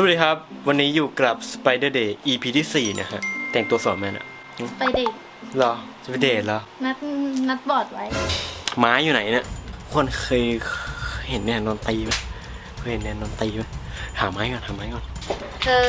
สวัสดีครับ วันนี้อยู่กับ Spider Day EP ที่ 4 นะฮะ แต่งตัวสวยไหมน่ะไปเด็กเหรอจะไปเดทเหรอ นัดนัดบอร์ดไว้ ไม้อยู่ไหนเนี่ยคนเคยเห็นแนนนนตีไหมเคยเห็นแนนนนตีไหมหาไม้ก่อนหาไม้ก่อนเธอ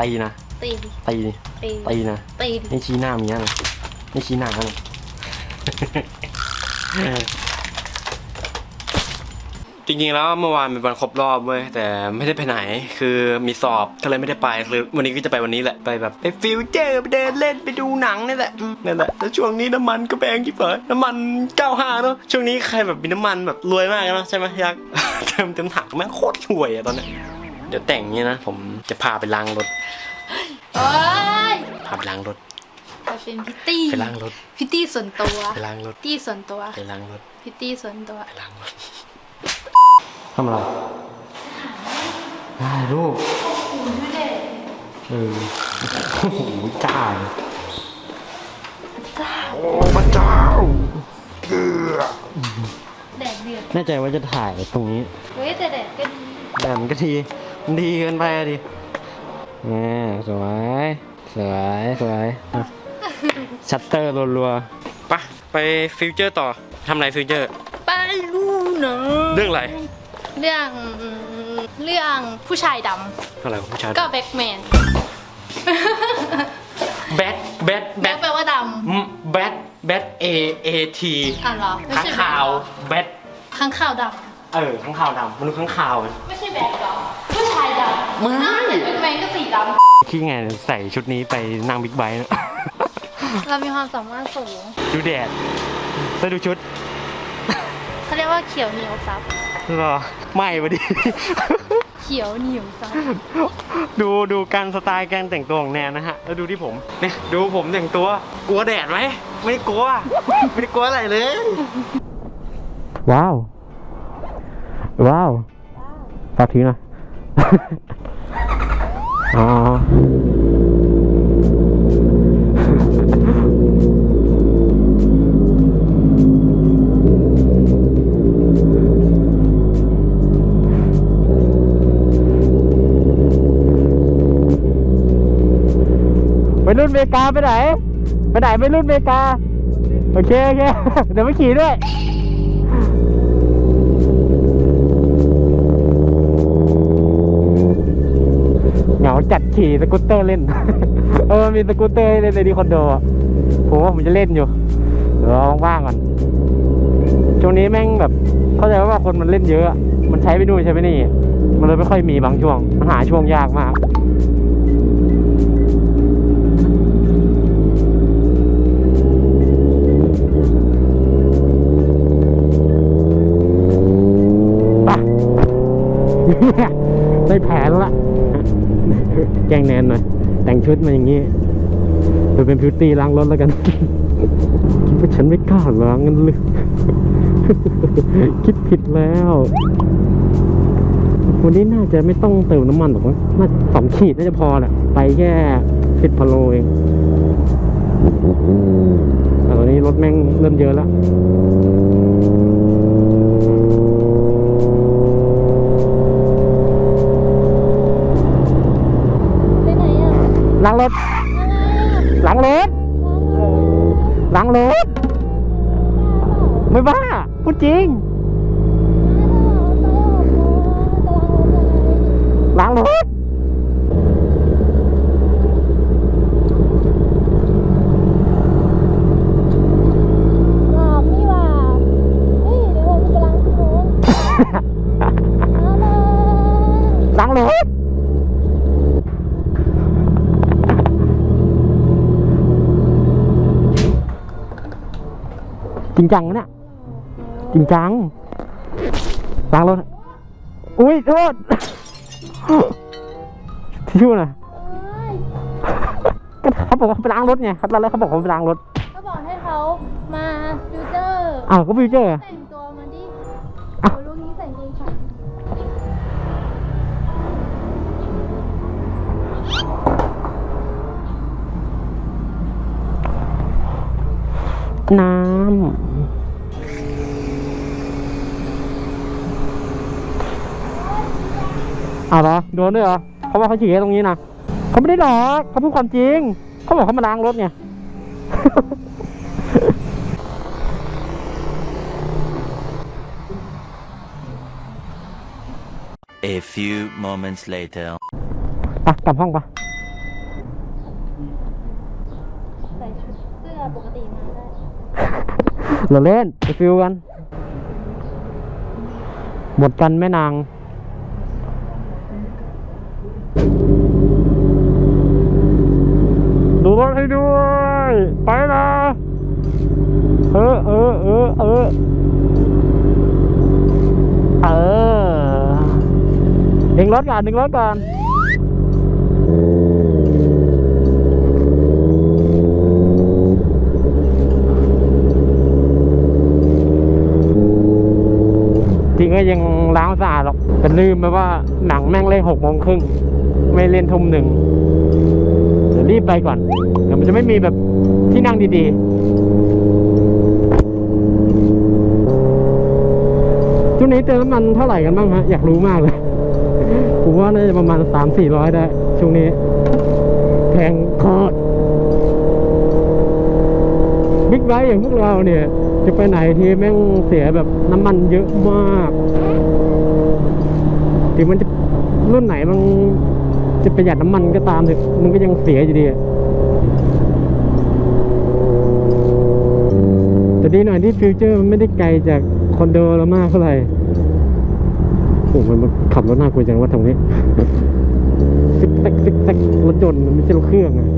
ตีนะตีตีนี่ตีตีนะตีดินี่ชี้หน้ามีอะไรนี่ชี้หน้าอะไร จริงๆแล้วเมื่อวานเป็นวันครบรอบเว้ยแต่ไม่ได้ไปไหน คือมีสอบก็เลยไม่ได้ไปคือวันนี้ก็จะไปวันนี้แหละไปแบบไปฟิวเจอร์ไปเดินเล่นไปดูหนังนี่แหละอืมนั่นแหละแล้วช่วงนี้น้ำมันก็แพงที่เปิดน้ำมัน95เนาะช่วงนี้ใครแบบมีน้ำมันแบบรวยมากเนาะใช่ไหมยักษ์เติมเต็มถังแม่งโคตรรวยอะตอนเนี้ยเดี๋ยวแต่งเนี้ยนะผมจะพาไปล้างรถโอ้ยพาไปล้างรถไปเป็นพิตตี้ไปล้างรถพิตตี้ส่วนตัวไปล้างรถพิตตี้ส่วนตัวไปล้างรถพิตตี้ส่วนตัวไปล้างรถ ทำอะไรได้ลูกเออโอ้โหจ้าเลยโอ้พระเจ้าเกลือแดดเดือดแน่ใจว่าจะถ่ายตรงนี้เว้ยแต่แดดก็ดีแต่มันก็ทีมันดีเกินไปอะดิแน่สวย สวย สวยอะชัตเตอร์รัวๆปะไปฟิวเจอร์ต่อทำไรฟิวเจอร์ ไปรู้เนอะเรื่องอะไร เรื่องเรื่องผู้ชายดอะไรของผู้ชายำก็แบ็กแมนแบทแบทแบแบ็กทแปลว่าดแบทแบทเอเอทีำอะเหรอไม่ข้างใช่ข่าวแบทข้างข่าวดเออข้างข่าวดำมนุษย์ข้างข่าวมันำไม่ใช่แบ็กเหรอผู้ชายดำไม่แบ็กแมนก็สีดำคิดไงใส่ชุดนี้ไปนั่งบิ๊กไบค์นะเรามีความสามารถสูงดูแดดแล้วดูชุดเขาเรียกว่าเขียวเหนียวซับเหรอไม่พอดี เขียวเหนียวซับดูดูการสไตล์การแต่งตัวของแนนนะฮะ แล้วดูที่ผมเนี่ยดูผมแต่งตัว กลัวแดดไหม ไม่ได้กลัว ไม่ได้กลัวอะไรเลย ว้าว ว้าวฝากถือหน่อยอ๋อ กาไปไหน ไปไหนไปรุ่นเมกา โอเคโอเค เดี๋ยวไปขี่ด้วยเหงาจัดขี่สกูตเตอร์เล่น เออ มีสกูตเตอร์ให้เล่นในดีคอนโดอะผมว่าผมจะเล่นอยู่ เดี๋ยวว่างๆก่อนช่วงนี้แม่งแบบ เข้าใจว่าคนมันเล่นเยอะอะมันใช้ไปนู่นใช้ไปนี่ มันเลยไม่ค่อยมีบางช่วง มันหาช่วงยากมาก แกล้งแนนหน่อย แต่งชุดมาอย่างนี้ไปเป็นพิวตี้ล้างรถแล้วกัน คิดว่าฉันไม่กล้าล้างงั้นเลยคิดผิดแล้ว วันนี้น่าจะไม่ต้องเติมน้ำมันหรอกมั้งน่าสองขีดน่าจะพอแหละไปแค่สิบพะโลเองแต่ตอนนี้รถแม่งเริ่มเยอะแล้ว ล้างรถ ริงจังนะเนี่ยจริงจังล้างรถอุ้ยโทษทิชชู่นะก็เขาบอกว่าเขาไปล้างรถไงครับแล้วเขาบอกเขาไปล้างรถก็บอกให้เขามาฟิวเจอร์อ้าวก็ฟิวเจอร์แต่งตัวมาดิอะโอ้ลูกนี้ใส่กางเกงขาน้ำ อ้าวเหรอโดนด้วยเหรอเขาว่าเขาฉี่ตรงนี้นะเขาไม่ได้หรอกเขาพูดความจริง เขาบอกเขามาล้างรถไง A few moments later. ไปกลับห้องปะใส่ชุดเสื้อปกติมาได้ เราเล่นไปฟิลกัน หมดกันแม่นาง ดูรถให้ด้วย ไปนะ เออเออเออเออเออดึงรถก่อนดึงรถก่อนจริงก็ยังล้างสะอาดหรอกแต่ลืมไปว่าหนังแม่งเล่นหกโมงครึ่งไม่เล่นทุ่มหนึ่ง รีบไปก่อนเดี๋ยวมันจะไม่มีแบบที่นั่งดีๆช่วงนี้เติมน้ำมันเท่าไหร่กันบ้างฮะอยากรู้มากเลยผมว่าน่าจะประมาณสามสี่ร้อยได้ช่วงนี้แพงโคตรบิ๊กไบค์อย่างพวกเราเนี่ย จะไปไหนทีแม่งเสียแบบน้ำมันเยอะมากถึงมันจะรุ่นไหนมัน จะประหยัดน้ำมันก็ตามเถอะมันก็ยังเสียอยู่ดีแต่ดีหน่อยที่ฟิวเจอร์มันไม่ได้ไกลจากคอนโดเรามากเท่าไหร่โอ้มันขับรถน่ากลัวจังว่าตรงนี้ซิกแซกซิกแซกรถยนต์มันไม่ใช่รถเครื่องอะ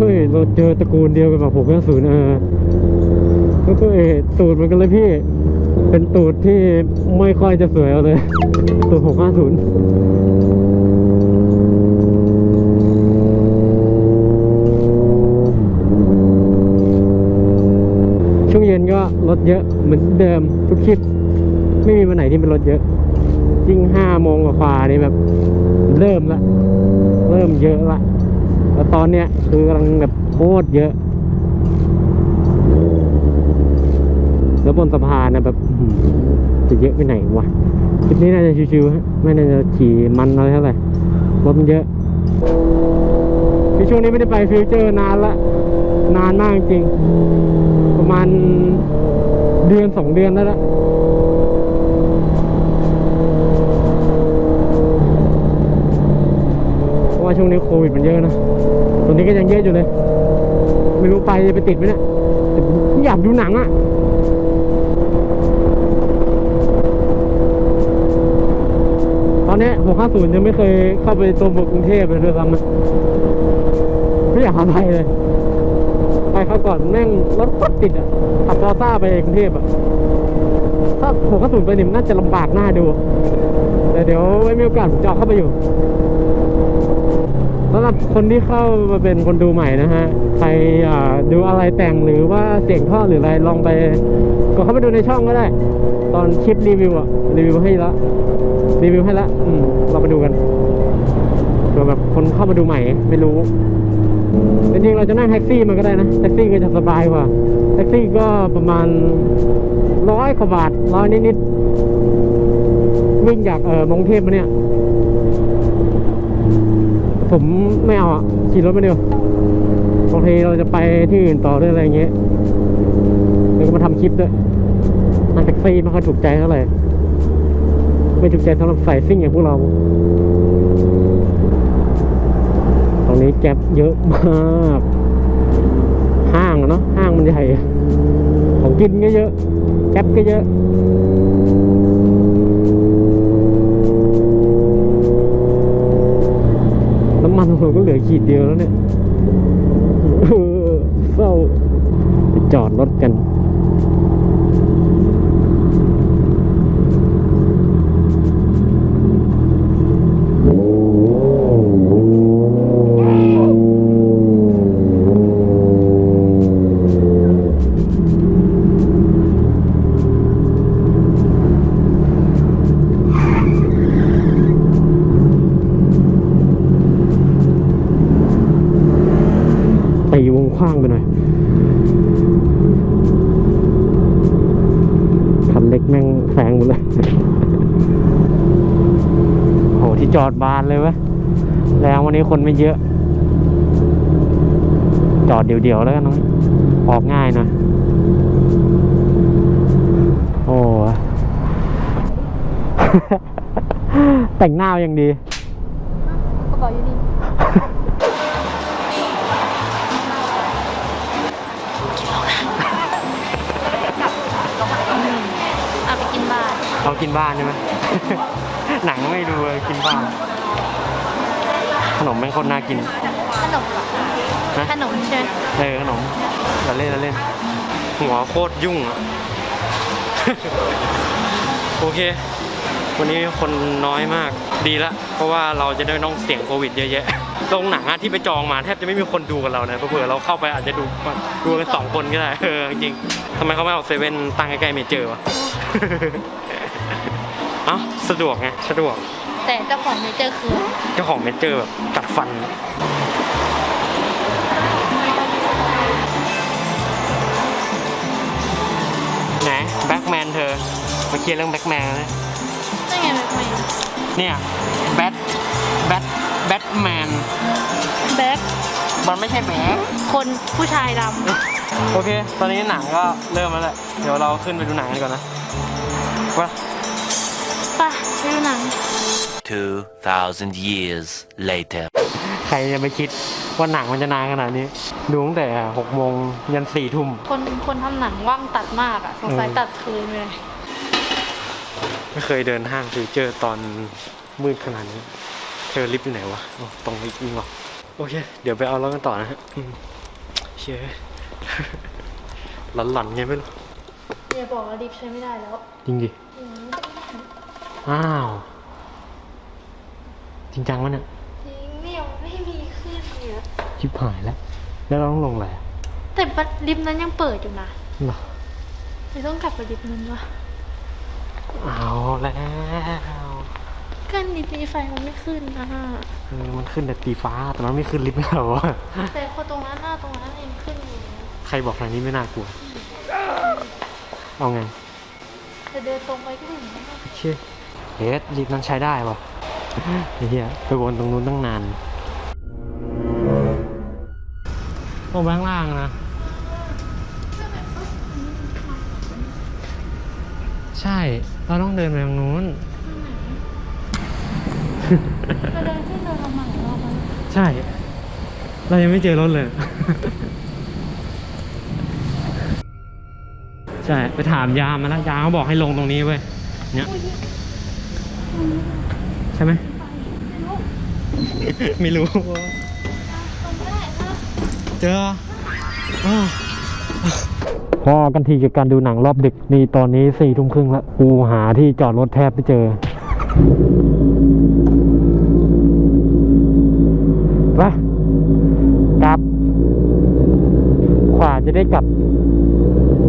เฮ้ยเราเจอตระกูลเดียวกันแบบหกห้าศูนย์เออแล้วก็เออตูดเหมือนกันเลยพี่ เป็นตูดที่ไม่ค่อยจะสวยเอาเลย ตูดหกห้าศูนย์ช่วงเย็นก็รถเยอะเหมือนเดิมทุกคลิป ไม่มีวันไหนที่เป็นรถเยอะจริงห้าโมงกว่าๆนี่แบบ เริ่มละ เริ่มเยอะละแล้วตอนเนี้ยคือกำลังแบบโคตรเยอะ แล้วบนสะพานนะแบบ จะเยอะไปไหนวะคลิปนี้น่าจะชิวๆฮะไม่น่าจะขี่มันอะไรเท่าไหร่รถมันเยอะคือช่วงนี้ไม่ได้ไปฟิวเจอร์นานละ นานมากจริง ประมาณเดือนสองเดือนแล้วละเพราะว่าช่วงนี้โควิดมันเยอะนะ ตอนนี้ก็ยังเยอะอยู่เลย ไม่รู้ไปจะไปติดไหมเนี่ยอยากดูหนังอะ่ะ อนนี้650ยังไม่เคยเข้าไปตัวเมืองกรุงเทพเลยด้วยซ้ำไม่อยากไปเลย ไปเขาก่อนแม่งรถก็ติดอะขับฟอซ่าไปกรุงเทพอะ ถ้า650ไปนี่มันน่าจะลำบากหน้าดู แต่เดี๋ยวไว้มีโอกาสผมจะเอาเข้าไปอยู่สำหรับคนที่เข้ามาเป็นคนดูใหม่นะฮะ ใครดูอะไรแต่งหรือว่าเสียงท่อหรืออะไรลองไป ก็เข้าไปดูในช่องก็ได้ ตอนคลิปรีวิวอะรีวิวให้ละ รีวิวให้ละเราไปดูกันเผื่อแบบคนเข้ามาดูใหม่ไม่รู้จริงๆเราจะนั่งแท็กซี่มันก็ได้นะแท็กซี่ก็จะสบายกว่าแท็กซี่ก็ประมาณร้อยกว่าบาทร้อยนิดๆวิ่งจากเออมงเทพมาเนี่ย ผมไม่เอาอะขี่รถมาเดียวบางทีเราจะไปที่อื่นต่อด้วยอะไรเงี้ยแล้วก็มาทำคลิปด้วยนั่งแท็กซี่ไม่ค่อยถูกใจเท่าไหร่ ไม่ถูกใจสำหรับสายซิ่งอย่างพวกเรา ตรงนี้แก๊ปเยอะมาก ห้างอะเนาะห้างมันใหญ่ ของกินก็เยอะ แก๊ปก็เยอะน้ำมันผมก็เหลือขีดเดียวแล้วเนี่ยเออเศร้าไปจอดรถกัน ตีวงกว้างไปหน่อย คันเล็กแม่งแซงหมดเลยที่จอดบานเลยเว้ยแล้ววันนี้คนไม่เยอะ จอดเดี๋ยวๆแล้วกันเนอะออกง่ายหน่อยโอ้แต่งหน้าอย่างดีกระเป๋าอยู่นี่ เรากินบ้านใช่ไหม หนังไม่ดูเลยกินบ้าน ขนมแม่งโคนน่ากิน ขนมเหรอฮะ ขนมใช่ไหมเออขนมเราเล่นเราเล่น หัวโคตรยุ่งอะ โอเค วันนี้คนน้อยมากดีละ เพราะว่าเราจะได้ไม่ต้องเสี่ยงโควิดเยอะแยะ โรงหนังอะที่ไปจองมาแทบจะไม่มีคนดูกับเรานะเผื่อๆเราเข้าไปอาจจะดูดูกันสองคนก็ได้ เออจริงๆทำไมเขาไม่เอาเซเว่นตั้งใกล้ๆเมเจอร์วะเอ้า สะดวกไงสะดวก แต่เจ้าของเมเจอร์คือ เจ้าของเมเจอร์แบบกัดฟันไหนแบ็กแมนเธอมาเคลียร์เรื่องแบ็กแมนนะนั่นไงแบ็คแมนเนี่ยแบทแบทแบทแมนแบ็คมันไม่ใช่แบ็คคนผู้ชายดโอเค ตอนนี้หนังก็เริ่มแล้วแหละเดี๋ยวเราขึ้นไปดูหนังกันก่อนนะว่าำไป่ะไปดู หนัง 2,000 years later. ใครจะไปคิดว่าหนังมันจะนานขนาดนี้ ดูตั้งแต่หกโมงยันสี่ทุ่ม คนคนทำหนังว่างตัดมากอะสงสัยเออตัดคืนไปเลยไม่เคยเดินห้างฟิวเจอร์ตอนมืดขนาดนี้ เธอลิฟต์อยู่ไหนวะอ๋อตรงนี้นี่วะโอเค เดี๋ยวไปเอารถกันต่อนะฮะอืมเชื่อหลอนๆไงไม่รู้อย่าบอกว่าลิฟต์ใช้ไม่ได้แล้ว จริงดิอ้าว จริงจังวะเนี่ยจริงเนี่ยไม่มีขึ้นเนี่ยชิบหายแล้ว แล้วเราต้องลงอะไรแต่บัดลิฟต์นั้นยังเปิดอยู่นะเหรอไม่ต้องกลับไปลิฟต์นั้นวะเอาแล้วก็ลิฟต์มีไฟมันไม่ขึ้นนะเออมันขึ้นแต่ตีฟ้า แต่มันไม่ขึ้นลิฟต์ไม่เหรอวะแต่พอตรงนั้นหน้าตรงนั้นเองขึ้นอยู่ใครบอกทางนี้ไม่น่ากลัว เอาไงจะเดินตรงไปก็ถึงแล้วนะเชื่อเฮ้ยลิฟต์นั้นใช้ได้ป่ะไอ้เหี้ยไปวนตรงนู้นตั้งนานโอ้ไปข้างล่างนะ ใช่ เราต้องเดินไปทางนู้นจะเดินขึ้นเดินลงมาหลายรอบแล้วใช่ เรายังไม่เจอรถเลย ใช่ ไปถามยามมาแล้วยามเขาบอกให้ลงตรงนี้เว้ยเนี่ย ใช่ไหมไม่รู้ตรงก็ได้ค่ะเจอพอกันทีกับการดูหนังรอบดึกนี่ตอนนี้สี่ทุ่มครึ่งแล้วกูหาที่จอดรถแทบไม่เจอไปกลับ ขวาจะได้กลับ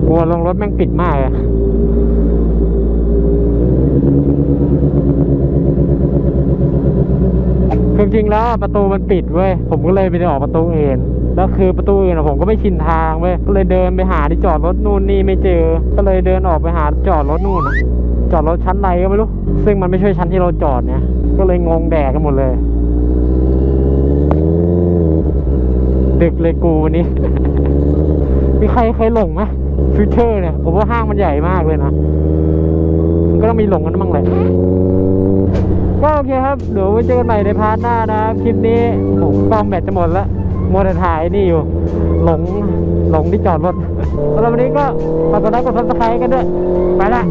กลัวลงรถแม่งปิดมากอะ คือจริงๆแล้วประตูมันปิดเว้ย ผมก็เลยไปออกประตูเอื่นแล้วคือประตูอื่นอะผมก็ไม่ชินทางเว้ย ก็เลยเดินไปหาที่จอดรถนู่นนี่ไม่เจอ ก็เลยเดินออกไปหาจอดรถนู่น จอดรถชั้นไหนก็ไม่รู้ ซึ่งมันไม่ใช่ชั้นที่เราจอดเนี่ย ก็เลยงงแดกกันหมดเลย ดึกเลยกูวันนี้ มีใครเคยหลงไหมฟิวเจอร์เนี่ยผมว่าห้างมันใหญ่มากเลยนะ มันก็ต้องมีหลงกันบ้างแหละ ก็โอเคครับเดี๋ยวไว้เจอกันใหม่ในพาร์ทหน้านะคลิปนี้ผมกล้องแบตจะหมดแล้วมัวแต่ถ่ายนี่อยู่ หลงหลงที่จอดรถสำหรับวันนี้ก็ฝากกดไลค์กดซับสไครต์กันด้วย ไปละ